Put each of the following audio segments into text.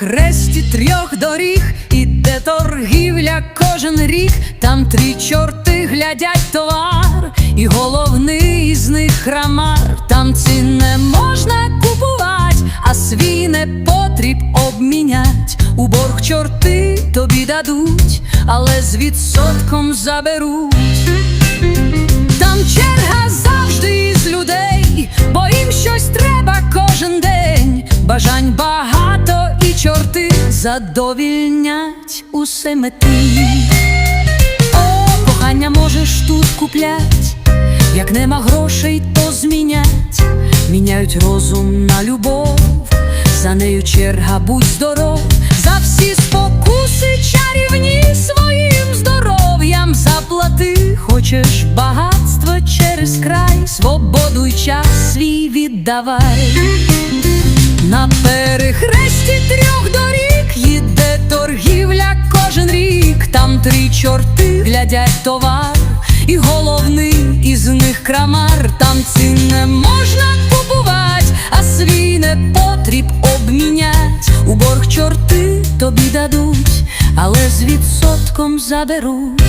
перехресті трьох доріг іде торгівля кожен рік, там три чорти глядять товар, і головний із них храмар. Там ці не можна купувати, а свій не потріб обмінять. У борг чорти тобі дадуть, але з відсотком заберуть. Там черга завжди із людей, бо їм щось треба кожен день. Бажань багато задовільнять усе мети. О, кохання можеш тут куплять, як нема грошей, то змінять. Міняють розум на любов, за нею черга, будь здоров, за всі спокуси чарівні своїм здоров'ям заплати. Хочеш багатство через край, свободу й час свій віддавай. На перехресті трьох доріг торгівля кожен рік. Там три чорти глядять товар, і головний із них крамар. Там цін не можна купувати, а свій не потріб обмінять. У борг чорти тобі дадуть, але з відсотком заберуть.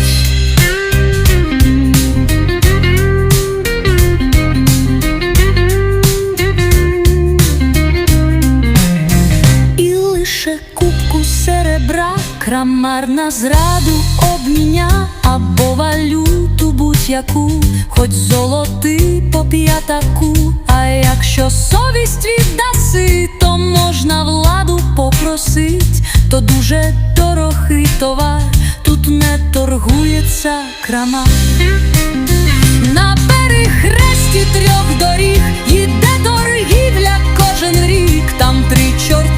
Крамар на зраду обміня або валюту будь-яку, хоч золотий по п'ятаку. А якщо совість віддаси, то можна владу попросить, то дуже дорогий товар, тут не торгується крамар. На перехресті трьох доріг їде торгівля кожен рік. Там три чорти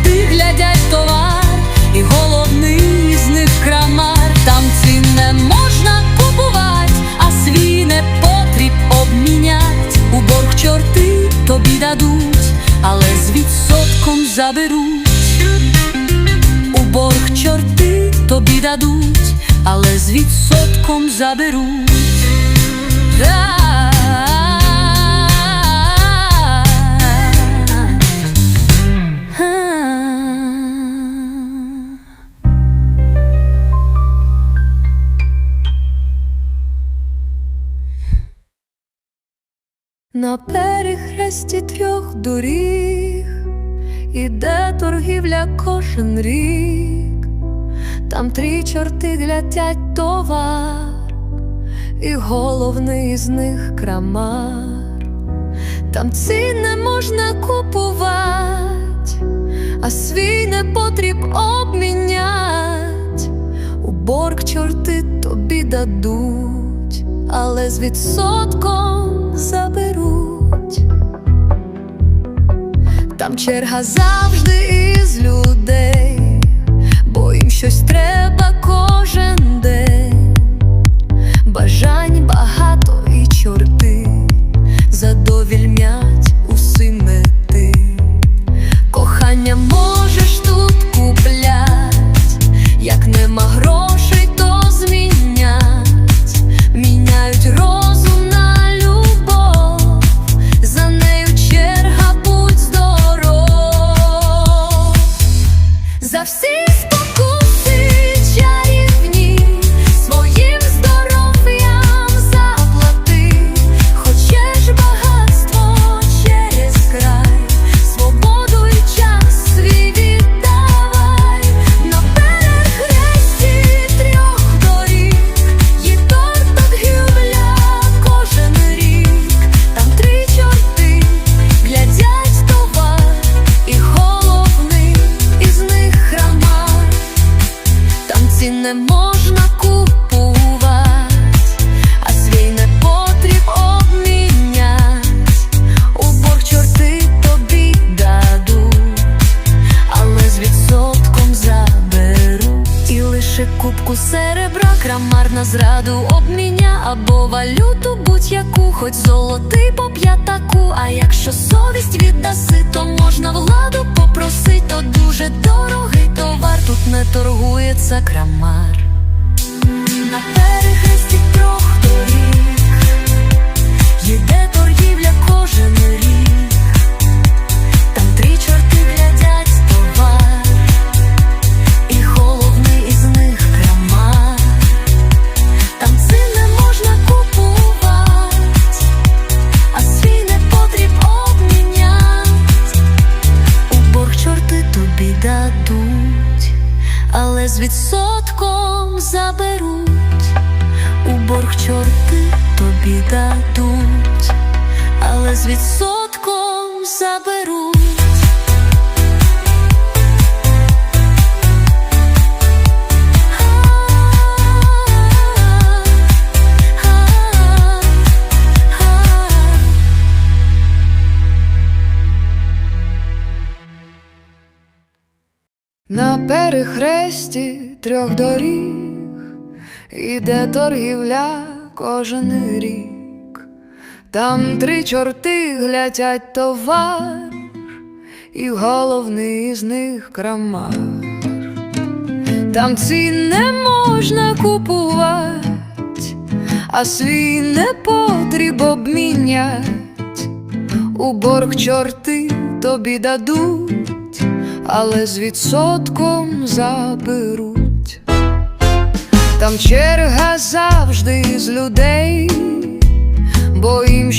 але з відсотком заберуть. На перехресті трьох доріг іде торгівля кожен рік, там три чорти глядять товар, і головний з них крамар, там ці не можна купувати, а свій не потріб обмінять. У борг чорти тобі дадуть, але з відсотком заберуть. Там черга завжди із людей, Лише кубку серебра, крамар на зраду обміня або валюту будь-яку, хоч золотий по п'ятаку. А якщо совість віддаси, то можна владу попросить, то дуже дорогий товар, тут не торгується крамар. Заберуть. На перехресті трьох доріг іде торгівля кожен рік. Там три чорти глядять товар, і головний з них крамар. Там цін не можна купувати, а свій непотріб обмінять. У борг чорти тобі дадуть, але з відсотком заберуть. Там черга завжди з людей,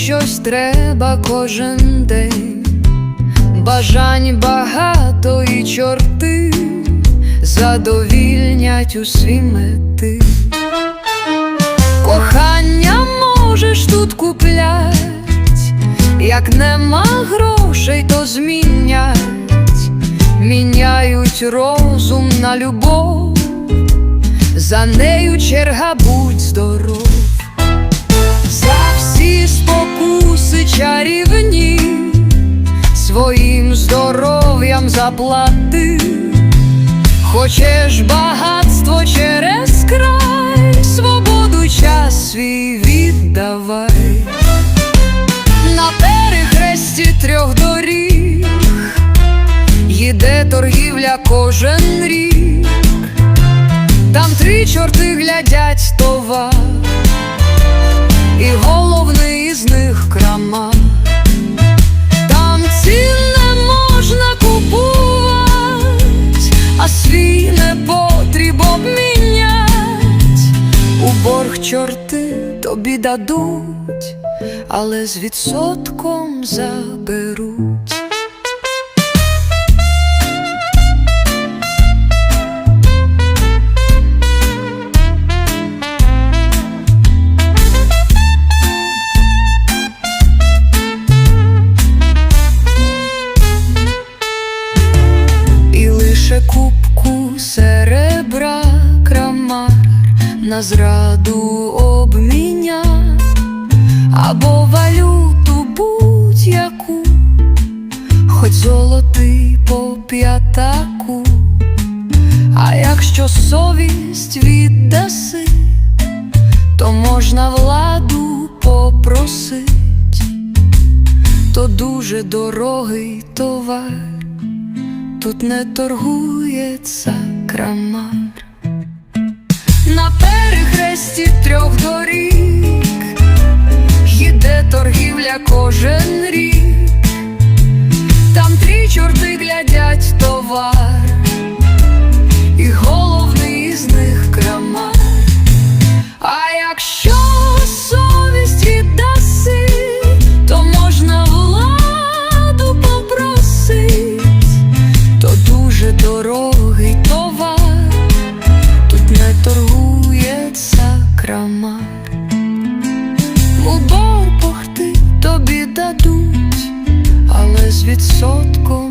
щось треба кожен день. Бажань багато і чорти задовільнять усі мети. Кохання можеш тут куплять, як нема грошей, то змінять, міняють розум на любов, за нею черга будь здоров. За всі спокуси чарівні, своїм здоров'ям заплати. Хочеш багатство через край, свободу час свій віддавай. На перехресті трьох доріг їде торгівля кожен рік, там три чорти глядять товар, і головний з них крама. Там цін не можна купувати, а свій непотріб обмінять. У борг чорти тобі дадуть, але з відсотком заберуть. На зраду обміня або валюту будь-яку, хоч золотий по п'ятаку, а якщо совість віддаси, то можна владу попросить, то дуже дорогий товар. Тут не торгується крамар. На перехресті трьох доріг. Їде торгівля кожен рік. Там три чорти глядять товар відсотку.